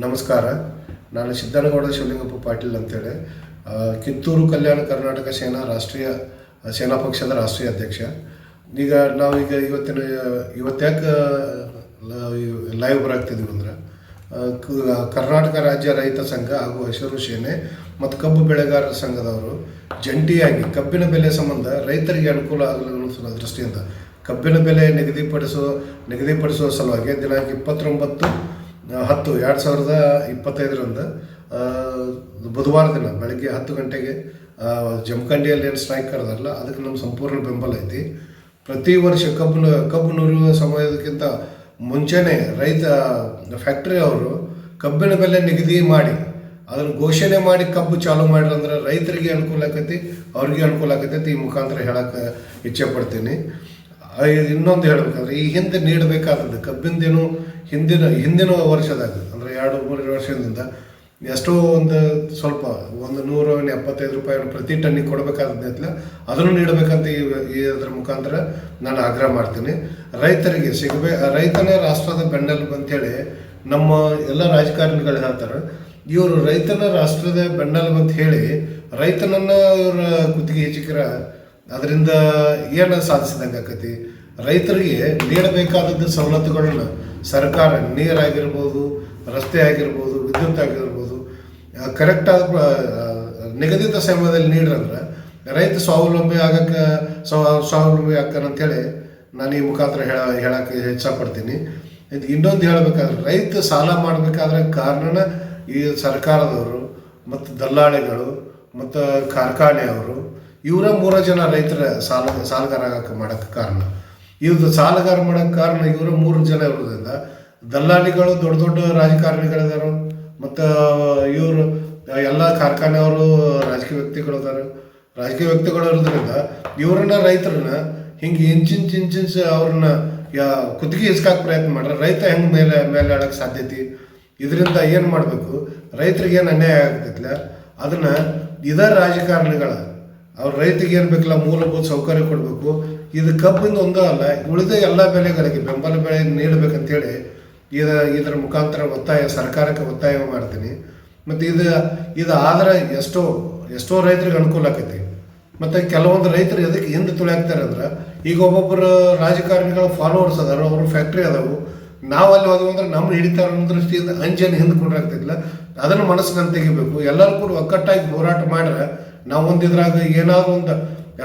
ನಮಸ್ಕಾರ. ನಾನು ಸಿದ್ದನಗೌಡ ಶಿವಲಿಂಗಪ್ಪ ಪಾಟೀಲ್ ಅಂತೇಳಿ. ಕಿತ್ತೂರು ಕಲ್ಯಾಣ ಕರ್ನಾಟಕ ಸೇನಾ ರಾಷ್ಟ್ರೀಯ, ಸೇನಾ ಪಕ್ಷದ ರಾಷ್ಟ್ರೀಯ ಅಧ್ಯಕ್ಷ. ಈಗ ನಾವು ಈಗ ಇವತ್ತಿನ, ಇವತ್ತ್ಯಾಕೆ ಲೈವ್ ಬರಾಗ್ತಿದ್ದೀವಿ ಅಂದ್ರೆ ಕರ್ನಾಟಕ ರಾಜ್ಯ ರೈತ ಸಂಘ ಹಾಗೂ ಹಸಿರು ಸೇನೆ ಮತ್ತು ಕಬ್ಬು ಬೆಳೆಗಾರರ ಸಂಘದವರು ಜಂಟಿಯಾಗಿ ಕಬ್ಬಿನ ಬೆಲೆ ಸಂಬಂಧ ರೈತರಿಗೆ ಅನುಕೂಲ ಆಗಲು ದೃಷ್ಟಿಯಿಂದ ಕಬ್ಬಿನ ಬೆಲೆ ನಿಗದಿಪಡಿಸುವ ನಿಗದಿಪಡಿಸುವ ಸಲುವಾಗಿ ದಿನಾಂಕ ಇಪ್ಪತ್ತೊಂಬತ್ತು ಹತ್ತು, ಎರಡು ಸಾವಿರದ ಇಪ್ಪತ್ತೈದರಿಂದ ಬುಧವಾರ ದಿನ ಬೆಳಗ್ಗೆ ಹತ್ತು ಗಂಟೆಗೆ ಜಮಖಂಡಿಯಲ್ಲಿ ಏನು ಸ್ಟ್ರೈಕ್ ಕರೆದಾರಲ್ಲ, ಅದಕ್ಕೆ ನಮ್ಮ ಸಂಪೂರ್ಣ ಬೆಂಬಲ ಐತಿ. ಪ್ರತಿ ವರ್ಷ ಕಬ್ಬು ಕಬ್ಬು ನುರಿಯುವ ಸಮಯದಕ್ಕಿಂತ ಮುಂಚೆನೇ ರೈತ ಫ್ಯಾಕ್ಟ್ರಿ ಅವರು ಕಬ್ಬಿನ ಬೆಲೆ ನಿಗದಿ ಮಾಡಿ, ಅದನ್ನು ಘೋಷಣೆ ಮಾಡಿ ಕಬ್ಬು ಚಾಲು ಮಾಡಿರಂದ್ರೆ ರೈತರಿಗೆ ಅನುಕೂಲ ಆಕೈತಿ, ಅವ್ರಿಗೆ ಅನುಕೂಲ ಆಕೈತಿ ಈ ಮುಖಾಂತರ ಹೇಳಕ್ಕೆ ಇಚ್ಛೆ ಪಡ್ತೀನಿ. ಇನ್ನೊಂದು ಹೇಳ್ಬೇಕಂದ್ರೆ, ಈ ಹಿಂದೆ ನೀಡಬೇಕಾದದ್ದು ಕಬ್ಬಿಂದೇನು ಹಿಂದಿನ ಹಿಂದಿನ ವರ್ಷದಾಗ, ಅಂದರೆ ಎರಡು ಮೂರು ವರ್ಷದಿಂದ ಎಷ್ಟೋ ಒಂದು ಸ್ವಲ್ಪ ಒಂದು ನೂರ ಎಪ್ಪತ್ತೈದು ರೂಪಾಯಿ ಪ್ರತಿ ಟನ್ನಿಗೆ ಕೊಡಬೇಕಾದದ್ದಿಲ್ಲ ಅದನ್ನು ನೀಡಬೇಕಂತ ಈ ಇದರ ಮುಖಾಂತರ ನಾನು ಆಗ್ರಹ ಮಾಡ್ತೀನಿ. ರೈತರಿಗೆ ಸಿಗಬೇ, ರೈತನೇ ರಾಷ್ಟ್ರದ ಬೆನ್ನೆಲುಬು ಅಂತೇಳಿ ನಮ್ಮ ಎಲ್ಲ ರಾಜಕಾರಣಿಗಳು ಹೇಳ್ತಾರೆ. ಇವರು ರೈತನ ರಾಷ್ಟ್ರದ ಬೆನ್ನೆಲುಬು ಅಂತ ಹೇಳಿ ರೈತನನ್ನ ಇವರ ಕುತ್ತಿಗೆ ಹೆಚ್ಚಿಕರ ಅದರಿಂದ ಏನು ಸಾಧಿಸಿದಂಗೆ ಆಕತಿ? ರೈತರಿಗೆ ನೀಡಬೇಕಾದದ್ದು ಸವಲತ್ತುಗಳನ್ನ ಸರ್ಕಾರ ನೀರಾಗಿರ್ಬೋದು, ರಸ್ತೆ ಆಗಿರ್ಬೋದು, ವಿದ್ಯುತ್ ಆಗಿರ್ಬೋದು ಕರೆಕ್ಟಾದ ನಿಗದಿತ ಸಮಯದಲ್ಲಿ ನೀಡ್ರಂದ್ರೆ ರೈತ ಸ್ವಾವಲಂಬಿ ಆಗಕ್ಕೆ ಸ್ವ, ಸ್ವಾವಲಂಬಿ ಅಂತೇಳಿ ನಾನು ಈ ಮುಖಾಂತರ ಹೇಳ, ಹೇಳಕ್ಕೆ ಇಚ್ಛಪಡ್ತೀನಿ. ಇದು ಇನ್ನೊಂದು ಹೇಳಬೇಕಾದ್ರೆ ರೈತ ಸಾಲ ಮಾಡಬೇಕಾದ್ರೆ ಕಾರಣ ಈ ಸರ್ಕಾರದವರು, ಮತ್ತು ದಲ್ಲಾಳಿಗಳು, ಮತ್ತು ಕಾರ್ಖಾನೆಯವರು ಇವರ ಮೂರು ಜನ ರೈತರ ಸಾಲ, ಸಾಲಗಾರ ಮಾಡೋಕ್ಕೆ ಕಾರಣ. ಇವ್ರದ್ದು ಸಾಲಗಾರ ಮಾಡೋಕ್ಕೆ ಕಾರಣ ಇವರ ಮೂರು ಜನ ಇರೋದ್ರಿಂದ ದಲ್ಲಾಳಿಗಳು ದೊಡ್ಡ ದೊಡ್ಡ ರಾಜಕಾರಣಿಗಳಿದಾರು. ಮತ್ತು ಇವರು ಎಲ್ಲ ಕಾರ್ಖಾನೆಯವರು ರಾಜಕೀಯ ವ್ಯಕ್ತಿಗಳು ಅದಾರ ರಾಜಕೀಯ ವ್ಯಕ್ತಿಗಳು ಇರೋದ್ರಿಂದ ಇವರನ್ನ ರೈತರನ್ನ ಹಿಂಗೆ ಇಂಚಿಂಚ್ ಇಂಚಿಂಚ್ ಅವ್ರನ್ನ ಯಾ ಕುತ್ತಿಗೆ ಇಸ್ಕಾಕ್ ಪ್ರಯತ್ನ ಮಾಡ್ರೆ ರೈತ ಹೆಂಗೆ ಮೇಲೆ ಮೇಲೆ ಆಡೋಕ್ಕೆ ಸಾಧ್ಯತೆ? ಇದರಿಂದ ಏನು ಮಾಡಬೇಕು? ರೈತರಿಗೆ ಏನು ಅನ್ಯಾಯ ಆಗ್ತೈತಿಲ್ಲ ಅದನ್ನು ಇದೇ ರಾಜಕಾರಣಿಗಳ ಅವ್ರ ರೈತಿಗೆ ಏನು ಬೇಕಲ್ಲ, ಮೂಲಭೂತ ಸೌಕರ್ಯ ಕೊಡಬೇಕು. ಇದು ಕಬ್ಬಿಂದ ಒಂದೇ ಅಲ್ಲ, ಉಳಿದ ಎಲ್ಲ ಬೆಳೆಗಳಿಗೆ ಬೆಂಬಲ ಬೆಲೆ ನೀಡಬೇಕಂತೇಳಿ ಇದ, ಇದರ ಮುಖಾಂತರ ಒತ್ತಾಯ, ಸರ್ಕಾರಕ್ಕೆ ಒತ್ತಾಯ ಮಾಡ್ತೀನಿ. ಮತ್ತು ಇದು ಇದು ಆದ್ರೆ ಎಷ್ಟೋ ಎಷ್ಟೋ ರೈತರಿಗೆ ಅನುಕೂಲ ಆಕೈತಿ. ಮತ್ತು ಕೆಲವೊಂದು ರೈತರು ಎದಕ್ಕೆ ಹಿಂದೆ ತುಳಿಯಾಕ್ತಾರೆ ಅಂದ್ರೆ, ಈಗ ಒಬ್ಬೊಬ್ಬರು ರಾಜಕಾರಣಿಗಳ ಫಾಲೋವರ್ಸ್ ಅದಾರ, ಅವ್ರ ಫ್ಯಾಕ್ಟ್ರಿ ಅದಾವು. ನಾವು ಅಲ್ಲಿ ಹೋದವು ಅಂದ್ರೆ ನಮ್ಮ ಹಿಡಿತಾರ ಅನ್ನೋ ದೃಷ್ಟಿಯಿಂದ ಅಂಜನ್ ಹಿಂದೆ ಕೊಂಡ್ರಾಗ್ತಿದ್ಲ ಅದನ್ನು ಮನಸ್ಸಿನಲ್ಲಿ ತೆಗಿಬೇಕು. ಎಲ್ಲರೂ ಕೂಡ ಒಕ್ಕಟ್ಟಾಗಿ ಹೋರಾಟ ಮಾಡ್ರೆ ನಾವು ಒಂದು ಇದ್ರಾಗ ಏನಾದರೂ ಒಂದು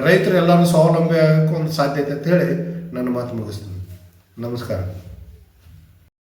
ರೈತರು ಎಲ್ಲರೂ ಸ್ವಾವಲಂಬಿ ಆಗೋಕ್ಕೆ ಒಂದು ಸಾಧ್ಯತೆ ಅಂತ ಹೇಳಿ ನನ್ನ ಮಾತು ಮುಗಿಸ್ತೀನಿ. ನಮಸ್ಕಾರ.